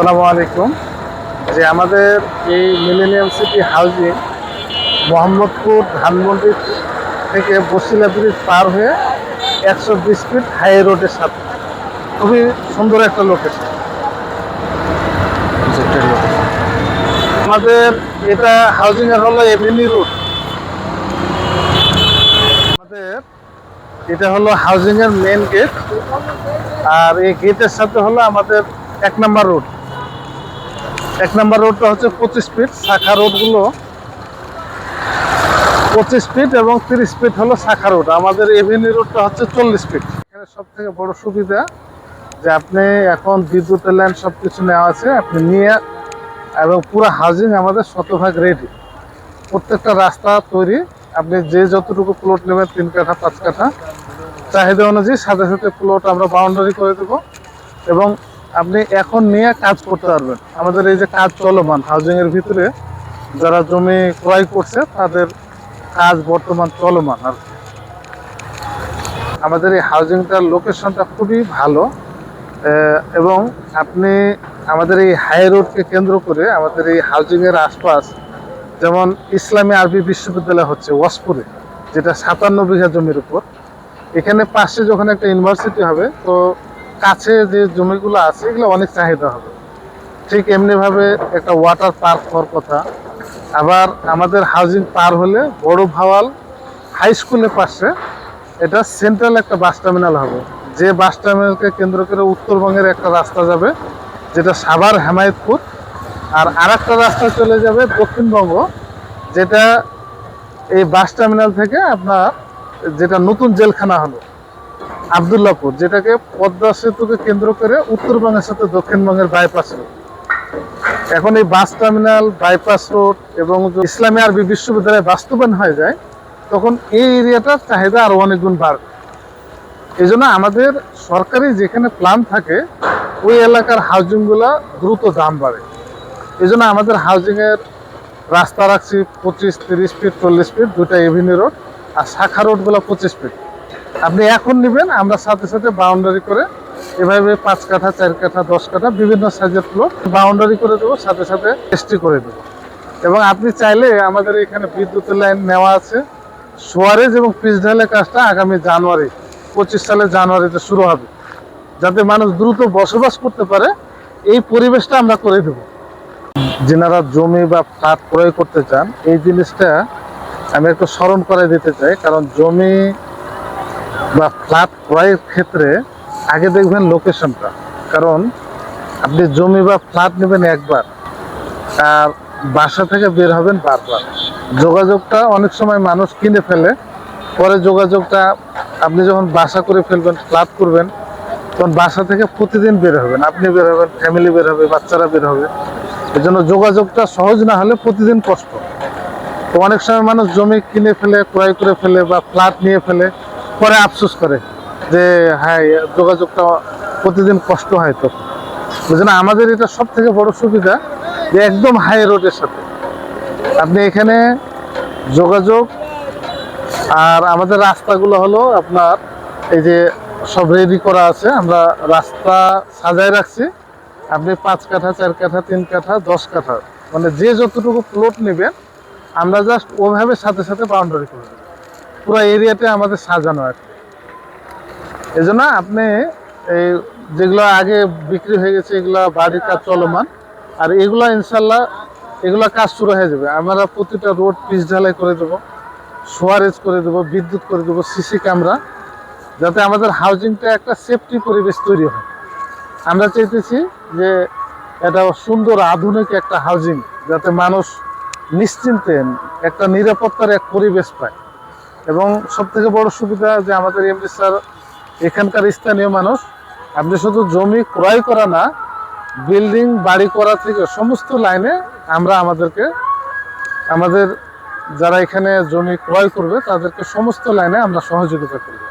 আসসালামু আলাইকুম। যে আমাদের এই millennium city housing Mohammadpur Dhanmondi থেকে বসিলা ব্রিজ পার হয়ে একশো বিশ ফিট হাই রোডের সাথে। খুবই সুন্দর একটা লোকেশন আমাদের এটা হাউজিং এর হলো এভিনি রোড আমাদের এটা হলো হাউজিং এর মেন গেট আর এই গেটের সাথে হলো আমাদের এক নাম্বার রোড এক নাম্বার রোডটা হচ্ছে পঁচিশ ফিট শাখা রোডগুলো পঁচিশ ফিট এবং তিরিশ ফিট হলো শাখা রোড। আমাদের এভিনিউ রোডটা হচ্ছে চল্লিশ ফিট এখানে সব থেকে বড় সুবিধা যে আপনি এখন বিদ্যুতের লাইন সব কিছু নেওয়া আছে, আপনি নিয়ে এবং পুরো হাউজিং আমাদের শতভাগ রেডি প্রত্যেকটা রাস্তা তৈরি। আপনি যে যতটুকু প্লট নেবেন, তিন কাঠা, পাঁচ কাঠা, চাহিদা অনুযায়ী সাথে সাথে প্লট আমরা বাউন্ডারি করে দেবো এবং আপনি এখন নিয়ে কাজ করতে পারবেন। আমাদের এই যে কাজ চলমান হাউজিং এর ভিতরে যারা জমি ক্রয় করছে, তাদের কাজ বর্তমান চলমান। আর। আমাদের এই হাউজিংটার লোকেশনটা খুবই ভালো। এবং আপনি আমাদের এই হাই রোডকে কেন্দ্র করে আমাদের এই হাউজিংয়ের আশপাশ, যেমন ইসলামী আরবি বিশ্ববিদ্যালয় হচ্ছে ওয়াসপুরে, যেটা সাতান্ন বিঘা জমির উপর। এখানে পাশে যখন একটা ইউনিভার্সিটি হবে, তো কাছে যে জমিগুলো আছে, এগুলো অনেক চাহিদা হবে। ঠিক এমনিভাবে একটা ওয়াটার পার্ক হওয়ার কথা। আবার আমাদের হাউজিং পার হলে বড় ভাওয়াল হাই স্কুলের পাশে এটা সেন্ট্রাল একটা বাস টার্মিনাল হবে। যে বাস টার্মিনালকে কেন্দ্র করে উত্তরবঙ্গের একটা রাস্তা যাবে, যেটা সাভার হেমায়তপুর। আর আরেকটা রাস্তা চলে যাবে দক্ষিণবঙ্গ, যেটা এই বাস টার্মিনাল থেকে আপনার যেটা নতুন জেলখানা হলো। আবদুল্লাপুর যেটাকে পদ্মা সেতুকে কেন্দ্র করে উত্তরবঙ্গের সাথে দক্ষিণবঙ্গের বাইপাস রোড এখন এই বাস টার্মিনাল বাইপাস রোড এবং ইসলামী আরবি বিশ্ববিদ্যালয় বাস্তবায়ন হয়ে যায়, তখন এই এরিয়াটার চাহিদা আরও অনেক গুণ বাড়বে। এই জন্য আমাদের সরকারি যেখানে প্ল্যান থাকে, ওই এলাকার হাউজিংগুলা দ্রুত দাম বাড়ে। এই জন্য আমাদের হাউজিংয়ের রাস্তা রাখছি পঁচিশ, তিরিশ ফিট চল্লিশ ফিট দুটা এভিনিউ রোড আর শাখা রোডগুলো পঁচিশ ফিট আপনি এখন নেবেন, আমরা সাথে সাথে বাউন্ডারি করে এভাবে পাঁচ কাঠা, চার কাঠা, দশ কাঠা বিভিন্ন সাইজের প্লট বাউন্ডারি করে দেবো, সাথে সাথে এসটি করে দেবো। এবং আপনি চাইলে আমাদের এখানে বিদ্যুতের লাইন নেওয়া আছে। সোয়ারেজ এবং পিচ ঢালের কাজটা আগামী জানুয়ারি, পঁচিশ সালের জানুয়ারিতে শুরু হবে। যাতে মানুষ দ্রুত বসবাস করতে পারে, এই পরিবেশটা আমরা করে দেব। যেনারা জমি বা ফ্ল্যাট ক্রয় করতে চান, এই জিনিসটা আমি একটু স্মরণ করে দিতে চাই, কারণ জমি বা ফ্ল্যাট ক্রয়ের ক্ষেত্রে আগে দেখবেন লোকেশনটা কারণ আপনি জমি বা ফ্ল্যাট নেবেন একবার, আর বাসা থেকে বের হবেন বারবার। যোগাযোগটা অনেক সময় মানুষ কিনে ফেলে, পরে যোগাযোগটা আপনি যখন বাসা করে ফেলবেন ফ্ল্যাট করবেন, তখন বাসা থেকে প্রতিদিন বের হবেন। আপনি বের হবেন ফ্যামিলি বের হবে, বাচ্চারা বের হবে। এই জন্য যোগাযোগটা সহজ না হলে প্রতিদিন কষ্ট। তো অনেক সময় মানুষ জমি কিনে ফেলে, ক্রয় করে ফেলে বা ফ্ল্যাট নিয়ে ফেলে পরে আফসোস করে যে হ্যাঁ যোগাযোগটা প্রতিদিন কষ্ট হয় তখন জন্য আমাদের এটা সব থেকে বড় সুবিধা যে, একদম হাই রোডের সাথে। আপনি এখানে যোগাযোগ আর আমাদের রাস্তাগুলো হলো আপনার এই যে, সব রেডি করা আছে। আমরা রাস্তা সাজায় রাখছি। আপনি পাঁচ কাঠা, চার কাঠা, তিন কাঠা, দশ কাঠা মানে যে যতটুকু প্লট নেবেন, আমরা জাস্ট ওভাবে সাথে সাথে বাউন্ডারি করে পুরো এরিয়াতে আমাদের সাজানো এই জন্য আপনি এই যেগুলো আগে বিক্রি হয়ে গেছে, এগুলা বাড়ির কাজ চলমান। আর এগুলা ইনশাল্লাহ এগুলা কাজ শুরু হয়ে যাবে। আমরা প্রতিটা রোড পিচ ঢালাই করে দেবো, সোয়ারেজ করে দেবো, বিদ্যুৎ করে দেবো, সিসি ক্যামেরা, যাতে আমাদের হাউজিংটা একটা সেফটি পরিবেশ তৈরি হয়। আমরা চাইতেছি যে এটা সুন্দর আধুনিক একটা হাউজিং, যাতে মানুষ নিশ্চিন্তে একটা নিরাপত্তার এক পরিবেশ পায়। এবং সব থেকে বড় সুবিধা যে আমাদের এমডি স্যার এখানকার স্থানীয় মানুষ, আপনি শুধু জমি ক্রয় করা না, বিল্ডিং, বাড়ি করা থেকে সমস্ত লাইনে আমরা আমাদেরকে, আমাদের যারা এখানে জমি ক্রয় করবে, তাদেরকে সমস্ত লাইনে আমরা সহযোগিতা করব।